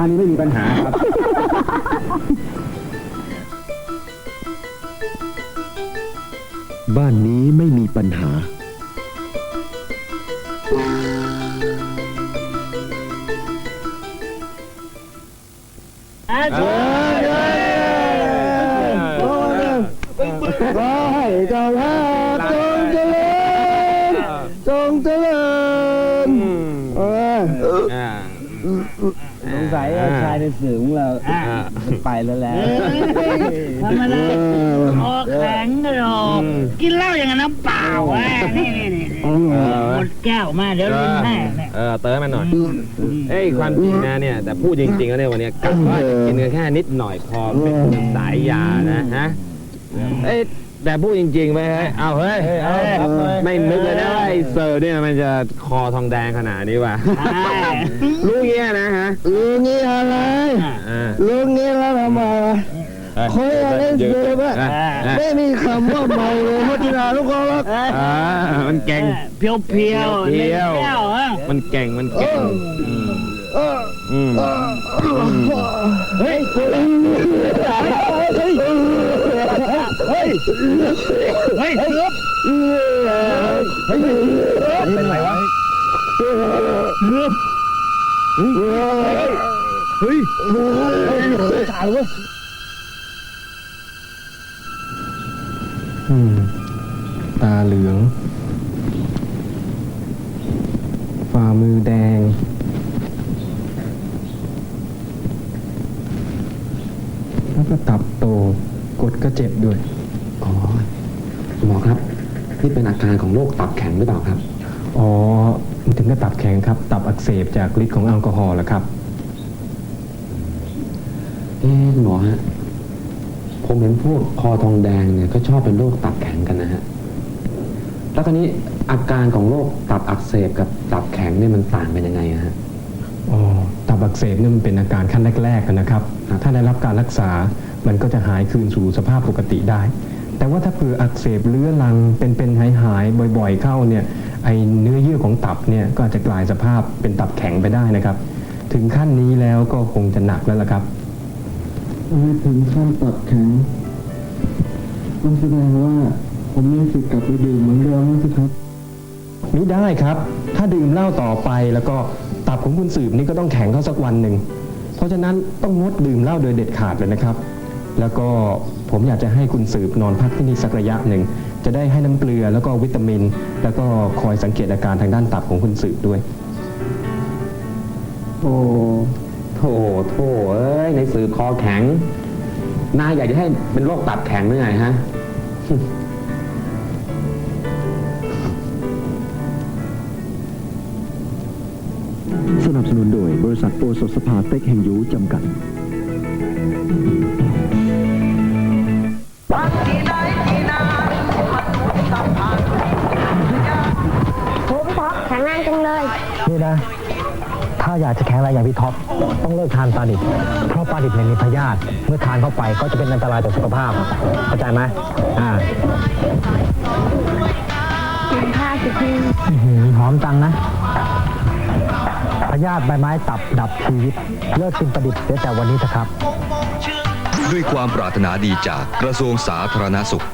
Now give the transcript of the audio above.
บ้านนี้ไม่มีปัญหาครับ บ้านนี้ไม่มีปัญหา ขอให้เจ้าภาพจงเจริญจงเจริญเออ อ่า สงสัยว่าชายในสื่อของเราไปแล้วแหละทำอะไรคอแข็งกระโดดกินเหล้าอย่างนั้นน้ำเปล่าอะนี่นี่นี่หมดแก้วมาเดี๋ยวลิ้นแน่เนี่ยเออเติมมันหน่อยเอ้ยความจริงนะเนี่ย แต่พูดจริงๆแล้วเนี่ยวันเนี้ยกะว่าจะกินกันแค่นิดหน่อยพอไม่เป็นสายยานะฮะเอ้ยแต่พูดจริงๆไปเฮ้ยเอาเฮ้ย ไม่นึกเลยนะว่าไอ้เซอร์เนี่ยมันจะคอทองแดงขนาดนี้ว่ะรู้ เงี้ยนะฮะลุงนี่อะไรอ่าลุงนี่แล้วทำไมวะคุยอะไรเสือปะไม่มีคำว่าเมาเลยพัฒนาลูกคนรักอ่ามันเก่งเพียวเพียวเพียวแก้วอะมันเก่งมันเก่งอืมอืมเฮ้ยเฮ้ยเฮ้ยเฮ้ยเฮ้ยเสือเป็นไรวะ เฮ้ยถ่ายเว้ยตาเหลือง ฝ่ามือแดง แล้วก็ตับโต กดก็เจ็บด้วย อ๋อ หมอครับ นี่เป็นอาการของโรคตับแข็งหรือเปล่าครับ อ๋อ ถึงกับตับแข็งครับ ตับอักเสบจากฤทธิ์ของแอลกอฮอล์แล้วครับ เอ๊ะหมอฮะ ผมเห็นพวกคอทองแดงเนี่ยก็ชอบเป็นโรคตับแข็งกันนะฮะ แล้วคราวนี้อาการของโรคตับอักเสบกับตับแข็งเนี่ยมันต่างกันยังไงอะฮะ อ๋อ ตับอักเสบเนี่ยมันเป็นอาการขั้นแรกๆนะครับครับถ้าได้รับการรักษา มันก็จะหายคืนสู่สภาพปกติได้ แต่ว่าถ้าเผื่ออักเสบเรื้อรังเป็นๆหายหายๆบ่อย ๆ เข้าเนี่ย ไอเนื้อเยื่อของตับเนี่ยก็อาจจะกลายสภาพเป็นตับแข็งไปได้นะครับ ถึงขั้นนี้แล้วก็คงจะหนักแล้วล่ะครับไม่ถึงขั้นตับแข็งมันแสดงว่าผมมีสิทธิ์กลับไปดื่มเหมือนเดิมไหมสิครับมิได้ครับ ถ้าดื่มเหล้าต่อไปแล้วก็ตับของคุณสืบนี่ก็ต้องแข็งเข้าสักวันหนึ่ง เพราะฉะนั้นต้องงดดื่มเหล้าโดยเด็ดขาดเลยนะครับ แล้วก็ผมอยากจะให้คุณสืบนอนพักที่นี่สักระยะหนึ่ง จะได้ให้น้ำเกลือแล้วก็วิตามิน แล้วก็คอยสังเกตอาการทางด้านตับของคุณสืบด้วย โอ้โถโถเอ้ยในสื่อคอแข็งนายอยากจะให้เป็นโรคตับแข็งหรือไงฮะ สนับสนุนโดยบริษัทโอสถสภาเต็กแห่งยูจำกัด แข็งแรงจังเลย นี่นะ ถ้าอยากจะแข็งแรงอย่างพี่ท็อปต้องเลิกทานปลาดิบ เพราะปลาดิบเนี่ยมีพยาธิเมื่อทานเข้าไปก็จะเป็นอันตรายต่อสุขภาพเข้าใจไหมอ่ากินข้าวสิพี่อื้อหือหอมจังนะพยาธิใบไม้ตับดับชีวิต เลิกกินปลาดิบเสียแต่วันนี้เถอะครับ ด้วยความปรารถนาดีจากกระทรวงสาธารณสุข